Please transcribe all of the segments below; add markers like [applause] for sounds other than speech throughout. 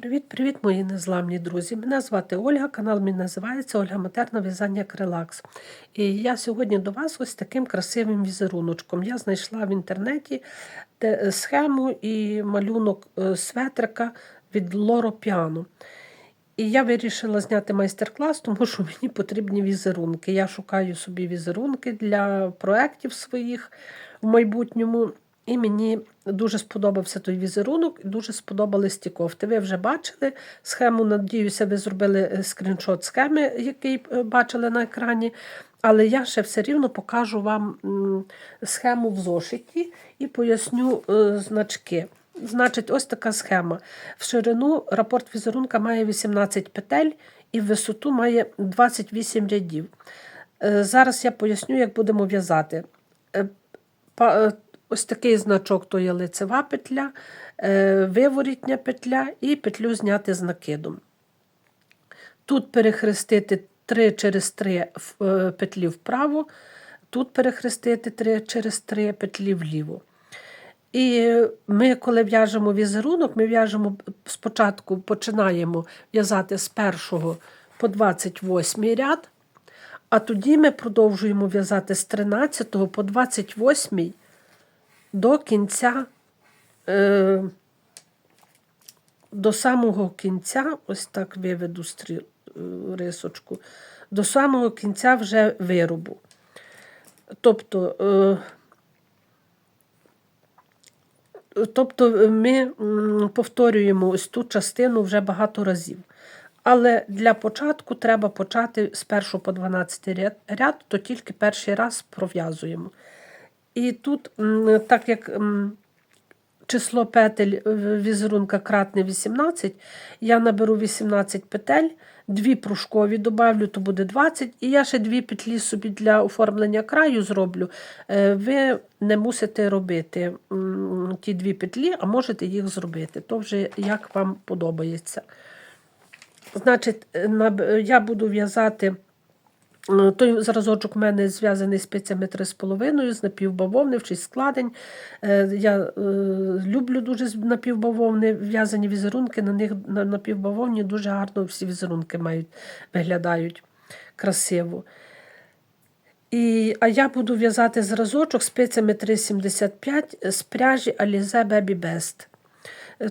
Привіт-привіт, мої незламні друзі! Мене звати Ольга, канал мій називається Ольга Матерна В'язання Крелакс. І я сьогодні до вас ось таким красивим візеруночком. Я знайшла в інтернеті схему і малюнок е, светрика від Лоро Піано. І я вирішила зняти майстер-клас, тому що мені потрібні візерунки. Я шукаю собі візерунки для проєктів своїх в майбутньому. І мені дуже сподобався той візерунок, і дуже сподобались ті кофти. Ви вже бачили схему, надіюся, ви зробили е, скріншот схеми, який е, бачили на екрані. Але я ще все рівно покажу вам схему в зошиті і поясню е, значки. Значить, ось така схема. В ширину рапорт візерунка має 18 петель і в висоту має 28 рядів. Зараз я поясню, як будемо в'язати. Ось такий значок то є лицева петля, е, виворітня петля і петлю зняти з накидом. Тут перехрестити 3 через 3 е, петлі вправо, тут перехрестити 3 через 3 петлі вліво. І ми, коли в'яжемо візерунок, ми в'яжемо спочатку починаємо в'язати з 1 по 28 ряд, а тоді ми продовжуємо в'язати з 13 по 28 до кінця, е, до самого кінця, ось так виведу стріл, е, рисочку, до самого кінця вже виробу. Тобто, е, тобто ми повторюємо ось ту частину вже багато разів. Але для початку треба почати з 1 по 12 ряд, ряд то тільки перший раз пров'язуємо. І тут, так як число петель візерунка кратне 18, я наберу 18 петель, дві пружкові добавлю, то буде 20, і я ще дві петлі собі для оформлення краю зроблю. Е, Ви не мусите робити ті дві петлі, а можете їх зробити. То вже як вам подобається. Значить, е, я буду в'язати. Е, Той зразочок в мене зв'язаний спицями 3,5 з напівбавовни, в 6 складень. Е, Я е, люблю дуже з напівбавовни в'язані візерунки. На них на напівбавовні дуже гарно всі візерунки мають, виглядають красиво. І, а я буду в'язати зразочок спицями 3,75 з пряжі Alize Baby Best.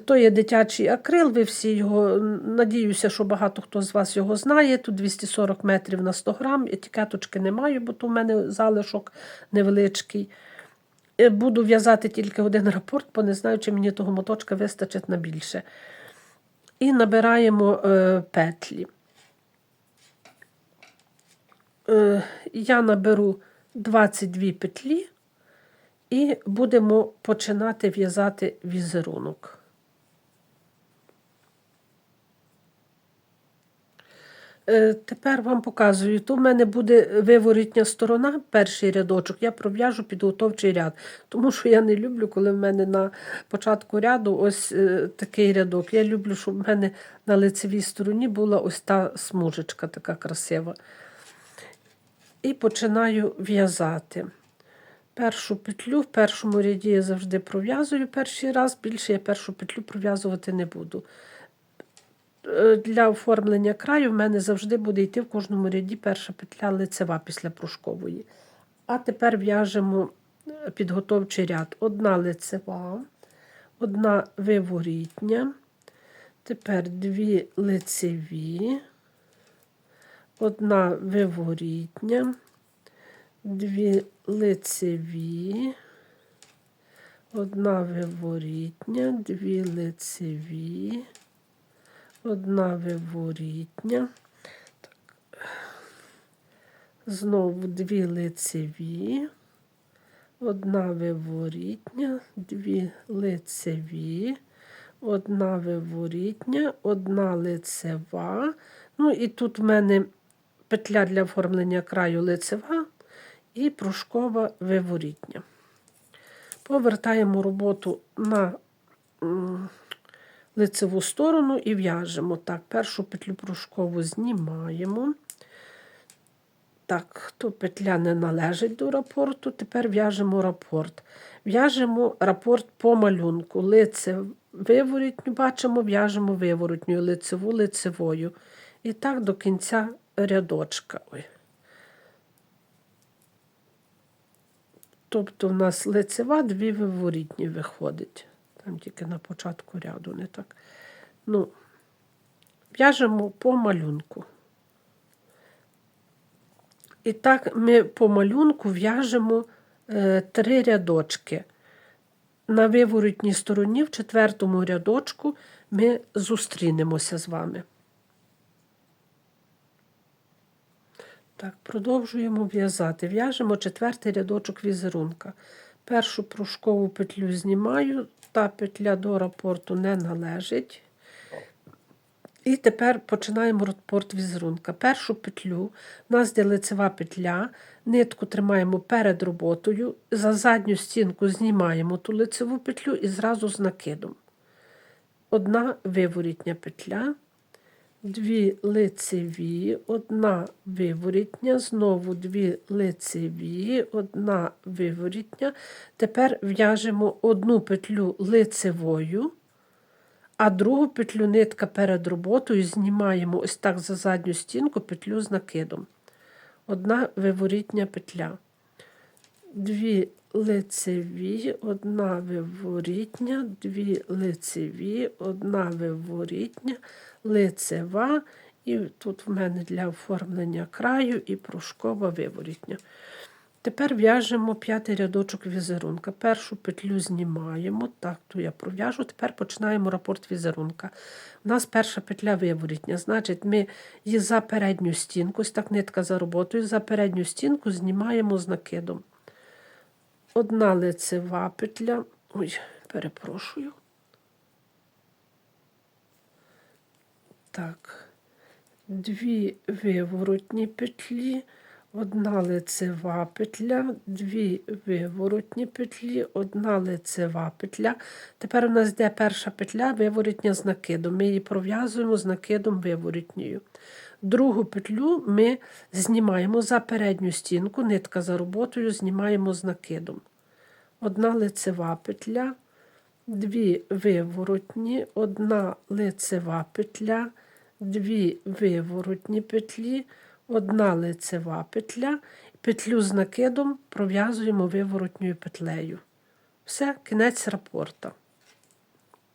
То є дитячий акрил, ви всі його, надіюся, що багато хто з вас його знає. Тут 240 метрів на 100 грам, етикеточки не маю, бо то в мене залишок невеличкий. Е, Буду в'язати тільки один рапорт, бо не знаю, чи мені того моточка вистачить на більше. І набираємо е, петлі. Е, я наберу 22 петлі і будемо починати в'язати візерунок. Тепер вам показую. То в мене буде виворітня сторона, перший рядочок, я пров'яжу підготовчий ряд. Тому що я не люблю, коли в мене на початку ряду ось е, такий рядок. Я люблю, щоб в мене на лицевій стороні була ось та смужечка така красива. І починаю в'язати. Першу петлю в першому ряді я завжди пров'язую перший раз, більше я першу петлю пров'язувати не буду. Е, Для оформлення краю в мене завжди буде йти в кожному ряді перша петля лицева після пружкової. А тепер в'яжемо е, підготовчий ряд. Одна лицева, одна виворітня, тепер дві лицеві, одна виворітня, дві лицеві, одна виворітня, дві лицеві, одна виворітня. Знову дві лицеві, одна виворітня, дві лицеві, одна виворітня, одна лицева. Ну і тут в мене петля для оформлення краю лицева і пружкова виворітня. Повертаємо роботу на лицеву сторону і в'яжемо. Так, першу петлю пружкову знімаємо. Так, то петля не належить до рапорту. Тепер в'яжемо рапорт. В'яжемо рапорт по малюнку. Лице, виворітню бачимо, в'яжемо виворотню, лицеву лицевою. І так до кінця рядочка. Ой. Тобто в нас лицева, дві виворітні виходить. Там тільки на початку ряду, не так. Ну, в'яжемо по малюнку. І так ми по малюнку в'яжемо е, три рядочки. На виворотній стороні, в четвертому рядочку, ми зустрінемося з вами. Так, продовжуємо в'язати. В'яжемо четвертий рядочок візерунка. Першу пружкову петлю знімаю, та петля до рапорту не належить. І тепер починаємо рапорт візерунка. Першу петлю у нас де лицева петля, нитку тримаємо перед роботою, за задню стінку знімаємо ту лицеву петлю і зразу з накидом. Одна виворітня петля, дві лицеві, одна виворітня, знову дві лицеві, одна виворітня. Тепер в'яжемо одну петлю лицевою, а другу петлю нитка перед роботою знімаємо ось так за задню стінку петлю з накидом. Одна виворітня петля. Дві лицеві, одна виворітня, дві лицеві, одна виворітня, лицева. І тут в мене для оформлення краю і пружкова виворітня. Тепер в'яжемо п'ятий рядочок візерунка. Першу петлю знімаємо, так, то я пров'яжу. Тепер починаємо рапорт візерунка. У нас перша петля виворітня, значить, ми її за передню стінку, ось так нитка за роботою, за передню стінку знімаємо з накидом. Одна лицева петля. Ой, перепрошую. Так, дві виворотні петлі, одна лицева петля, дві виворотні петлі, одна лицева петля. Тепер у нас йде перша петля виворотня з накидом. Ми її пров'язуємо з накидом виворотньою. Другу петлю ми знімаємо за передню стінку, нитка за роботою, знімаємо з накидом. Одна лицева петля, дві виворотні, одна лицева петля, дві виворотні петлі, одна лицева петля, петлю з накидом пров'язуємо виворотньою петлею. Все, кінець рапорта.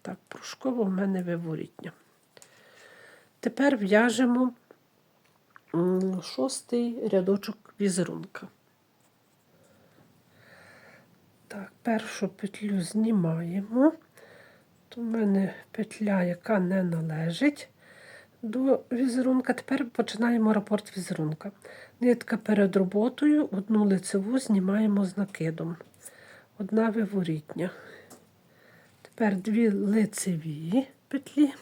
Так, пружково в мене виворітня. Тепер в'яжемо шостий рядочок візерунка. Так, першу петлю знімаємо. У мене петля, яка не належить до візерунка. Тепер починаємо рапорт візерунка. Нитка перед роботою, одну лицеву знімаємо з накидом. Одна виворітня. Тепер дві лицеві петлі,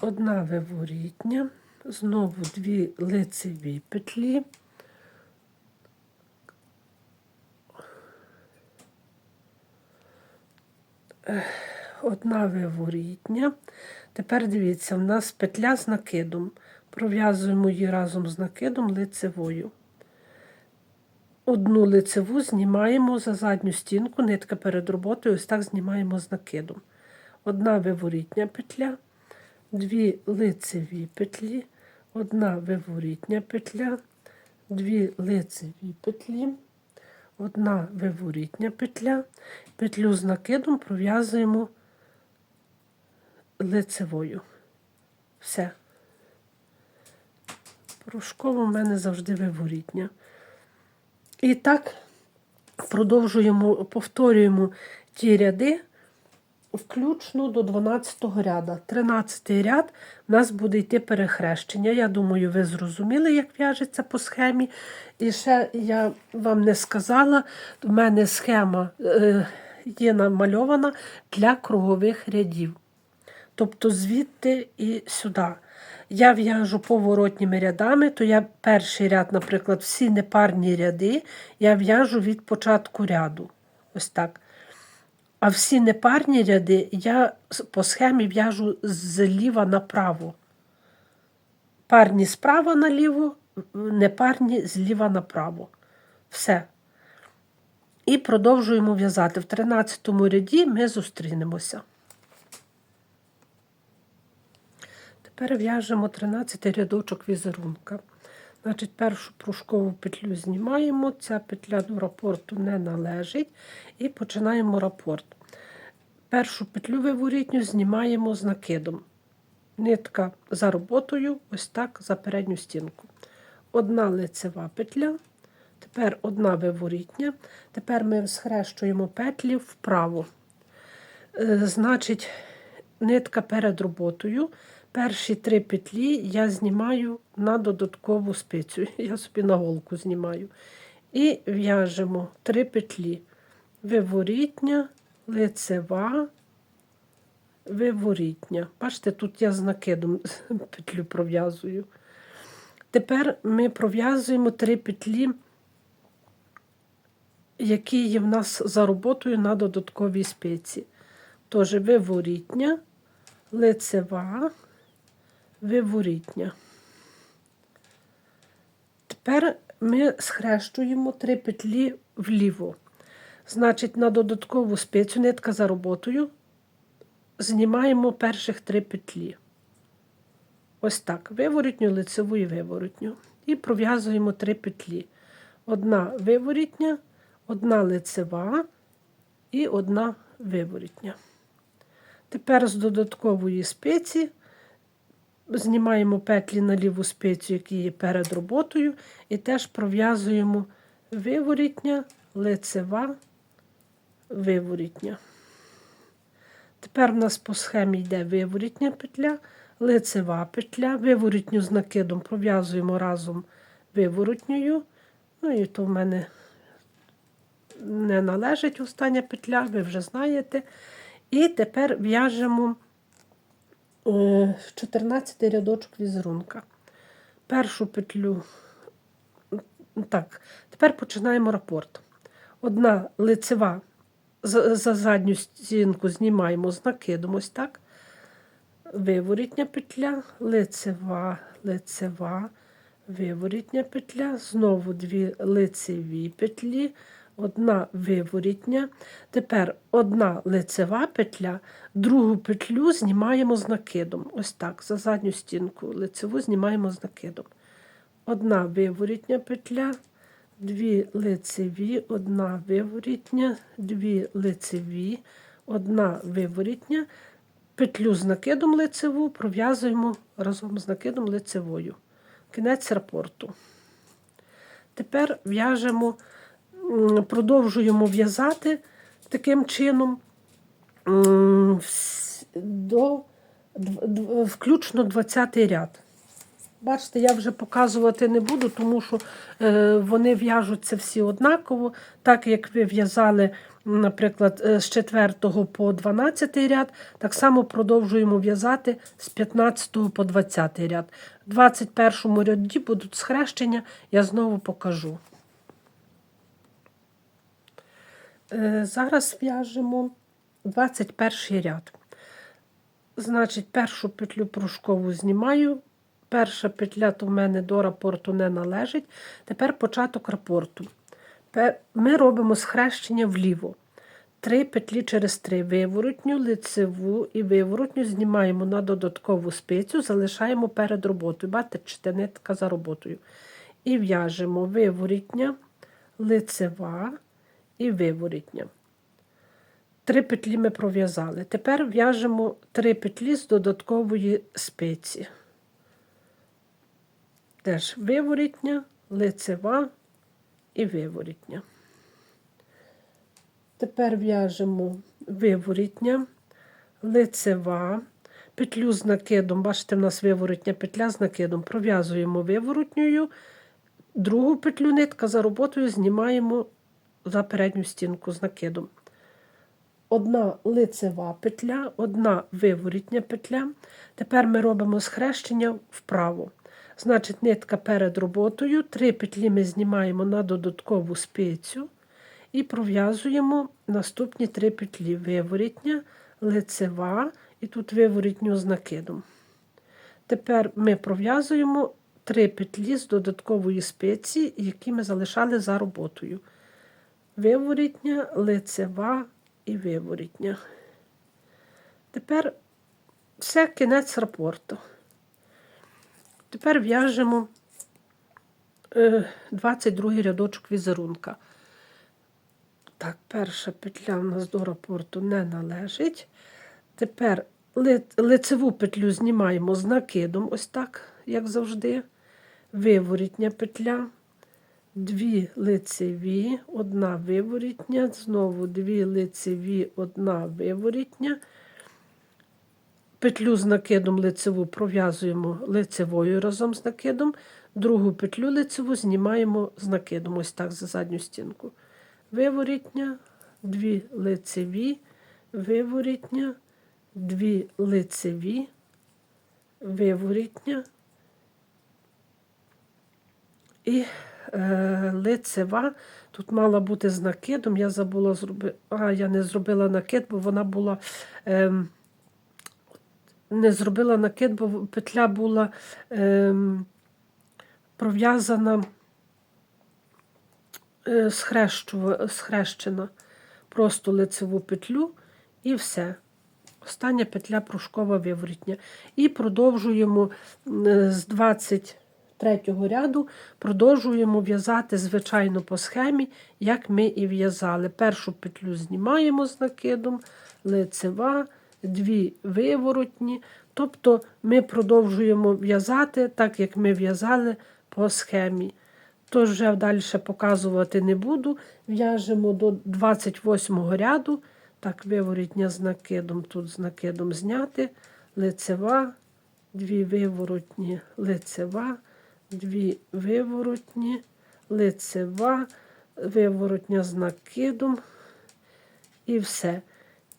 одна виворітня, знову дві лицеві петлі. одна виворітня. Тепер дивіться, у нас петля з накидом. Пров'язуємо її разом з накидом лицевою. Одну лицеву знімаємо за задню стінку, нитка перед роботою, ось так знімаємо з накидом. Одна виворітня петля, дві лицеві петлі, одна виворітня петля, дві лицеві петлі, одна виворітня петля, петлю з накидом пров'язуємо лицевою. Все. Порошково в мене завжди виворітня. І так продовжуємо, повторюємо ті ряди, включно до 12 ряда. 13 ряд у нас буде йти перехрещення. Я думаю, ви зрозуміли, як в'яжеться по схемі. І ще я вам не сказала, в мене схема е, є намальована для кругових рядів. Тобто звідти і сюди. Я в'яжу поворотніми рядами, то я перший ряд, наприклад, всі непарні ряди я в'яжу від початку ряду. Ось так. А всі непарні ряди я по схемі в'яжу зліва направо. Парні справа наліво, непарні зліва направо. Все. І продовжуємо в'язати. В 13 ряді ми зустрінемося. Тепер в'яжемо 13 рядочок візерунка. Значить, першу пружкову петлю знімаємо, ця петля до рапорту не належить. І починаємо рапорт. Першу петлю виворітню знімаємо з накидом. Нитка за роботою, ось так за передню стінку. Одна лицева петля, тепер одна виворітня. Тепер ми схрещуємо петлі вправо. Е, Значить, нитка перед роботою. Перші три петлі я знімаю на додаткову спицю. [laughs] Я собі на голку знімаю. І в'яжемо три петлі. Виворітня, лицева, виворітня. Бачите, тут я з накидом [laughs] петлю пров'язую. Тепер ми пров'язуємо три петлі, які є в нас за роботою на додатковій спиці. Тож виворітня, лицева, виворітня. Тепер ми схрещуємо три петлі вліво. Значить, на додаткову спицю нитка за роботою знімаємо перших три петлі. Ось так. Виворітню, лицеву і виворітню. І пров'язуємо три петлі. Одна виворітня, одна лицева і одна виворітня. Тепер з додаткової спиці знімаємо петлі на ліву спицю, які є перед роботою, і теж пров'язуємо виворітня, лицева, виворітня. Тепер в нас по схемі йде виворітня петля, лицева петля, виворітню з накидом пров'язуємо разом виворотньою. Ну і то в мене не належить остання петля, ви вже знаєте. І тепер в'яжемо 14 рядочок візерунка. Першу петлю. Так, тепер починаємо рапорт. Одна лицева за, за задню стінку знімаємо з накидом, ось так. Виворітня петля, лицева, лицева, виворітня петля, знову дві лицеві петлі, одна виворітня. Тепер одна лицева петля, другу петлю знімаємо з накидом. Ось так, за задню стінку лицеву знімаємо з накидом. Одна виворітня петля, дві лицеві, одна виворітня, дві лицеві, одна виворітня. Петлю з накидом лицеву пров'язуємо разом з накидом лицевою. Кінець рапорту. Тепер в'яжемо, продовжуємо в'язати таким чином до включно 20 ряд. Бачите, я вже показувати не буду, тому що е, вони в'яжуться всі однаково, так як ви в'язали, наприклад, е, з 4 по 12 ряд, так само продовжуємо в'язати з 15 по 20 ряд. В 21 ряді будуть схрещення, я знову покажу. Е, Зараз в'яжемо 21 ряд. Значить, першу петлю пружкову знімаю. Перша петля то в мене до рапорту не належить. Тепер початок рапорту. Ми робимо схрещення вліво. Три петлі через три. Виворотню, лицеву і виворотню знімаємо на додаткову спицю, залишаємо перед роботою. Бачите, нитка за роботою. І в'яжемо виворітня, лицева і виворітня. Три петлі ми пров'язали. Тепер в'яжемо три петлі з додаткової спиці. Теж виворітня, лицева і виворітня. Тепер в'яжемо виворітня, лицева, петлю з накидом. Бачите, в нас виворотня петля з накидом. Пров'язуємо виворотньою, другу петлю нитка за роботою знімаємо за передню стінку з накидом. Одна лицева петля, одна виворітня петля. Тепер ми робимо схрещення вправо. Значить, нитка перед роботою, три петлі ми знімаємо на додаткову спицю і пров'язуємо наступні три петлі: виворітня, лицева і тут виворітню з накидом. Тепер ми пров'язуємо три петлі з додаткової спиці, які ми залишали за роботою. Виворітня, лицева і виворітня. Тепер все кінець рапорту. Тепер в'яжемо е, 22 рядочок візерунка. Так, перша петля у нас до рапорту не належить. Тепер лицеву петлю знімаємо з накидом, ось так, як завжди. Виворітня петля, дві лицеві, одна виворітня, знову дві лицеві, одна виворітня. Петлю з накидом лицеву пров'язуємо лицевою разом з накидом, другу петлю лицеву знімаємо з накидом, ось так за задню стінку. Виворітня, дві лицеві, виворітня, дві лицеві, виворітня і Е, лицева. Тут мала бути з накидом. Я забула зробити, а я не зробила накид, бо вона була. Е, не зробила накид, бо петля була е, пров'язана, е, схрещена просто лицеву петлю і все. Остання петля прушкова виворітня. І продовжуємо е, з 20 третього ряду продовжуємо в'язати, звичайно, по схемі, як ми і в'язали. Першу петлю знімаємо з накидом, лицева, дві виворотні. Тобто ми продовжуємо в'язати, так як ми в'язали по схемі. Тож вже далі показувати не буду. В'яжемо до 28-го ряду. Так, виворотня з накидом, тут з накидом зняти, лицева, дві виворотні лицева, дві виворотні, лицева, виворотня з накидом. І все.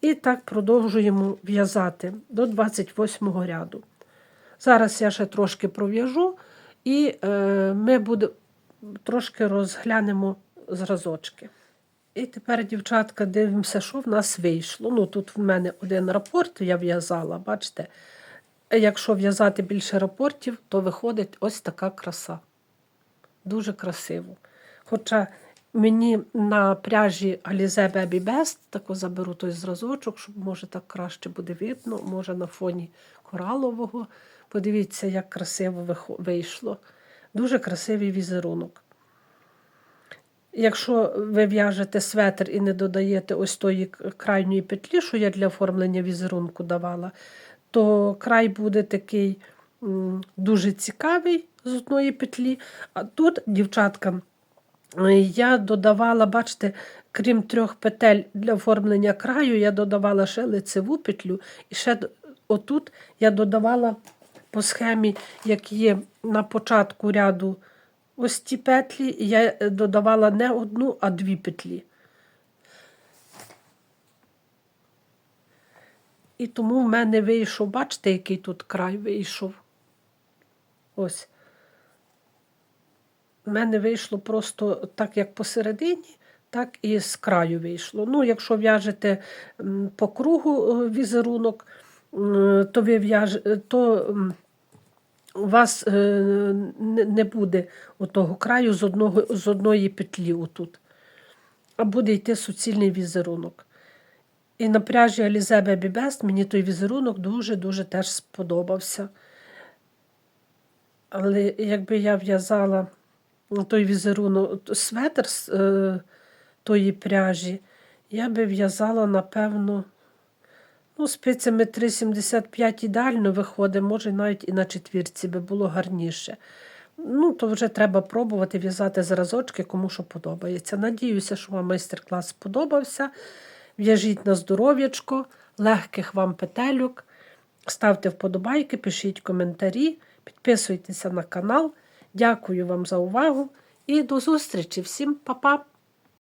І так продовжуємо в'язати до 28 ряду. Зараз я ще трошки пров'яжу, і е, ми буде, трошки розглянемо зразочки. І тепер, дівчатка, дивимося, що в нас вийшло. Ну, тут в мене один рапорт я в'язала, бачите. Якщо в'язати більше рапортів, то виходить ось така краса. Дуже красиво. Хоча мені на пряжі Alize Baby Best тако заберу той зразочок, щоб може так краще буде видно, може на фоні коралового. Подивіться, як красиво вийшло. Дуже красивий візерунок. Якщо ви в'яжете светр і не додаєте ось тої крайньої петлі, що я для оформлення візерунку давала, то край буде такий дуже цікавий з одної петлі. А тут, дівчатка, е, я додавала, бачите, крім трьох петель для оформлення краю, я додавала ще лицеву петлю, і ще отут я додавала по схемі, як є на початку ряду ось ті петлі, я е, додавала не одну, а дві петлі. І тому в мене вийшов, бачите, який тут край вийшов. Ось. У мене вийшло просто так, як посередині, так і з краю вийшло. Ну, якщо в'яжете по кругу е, візерунок, то ви в'яж... то у вас е, не буде отого краю з, одного, з одної петлі отут, а буде йти суцільний візерунок. І на пряжі Alize Baby Best мені той візерунок дуже-дуже теж сподобався. Але якби я в'язала той візерунок, светр з е, тої пряжі, я би в'язала, напевно, ну, спицями 3,75 ідеально виходить, може навіть і на четвірці би було гарніше. Ну, то вже треба пробувати в'язати зразочки, кому що подобається. Надіюся, що вам майстер-клас сподобався. В'яжіть на здоров'ячко, легких вам петельок. Ставте вподобайки, пишіть коментарі, підписуйтеся на канал. Дякую вам за увагу і до зустрічі. Всім па-па!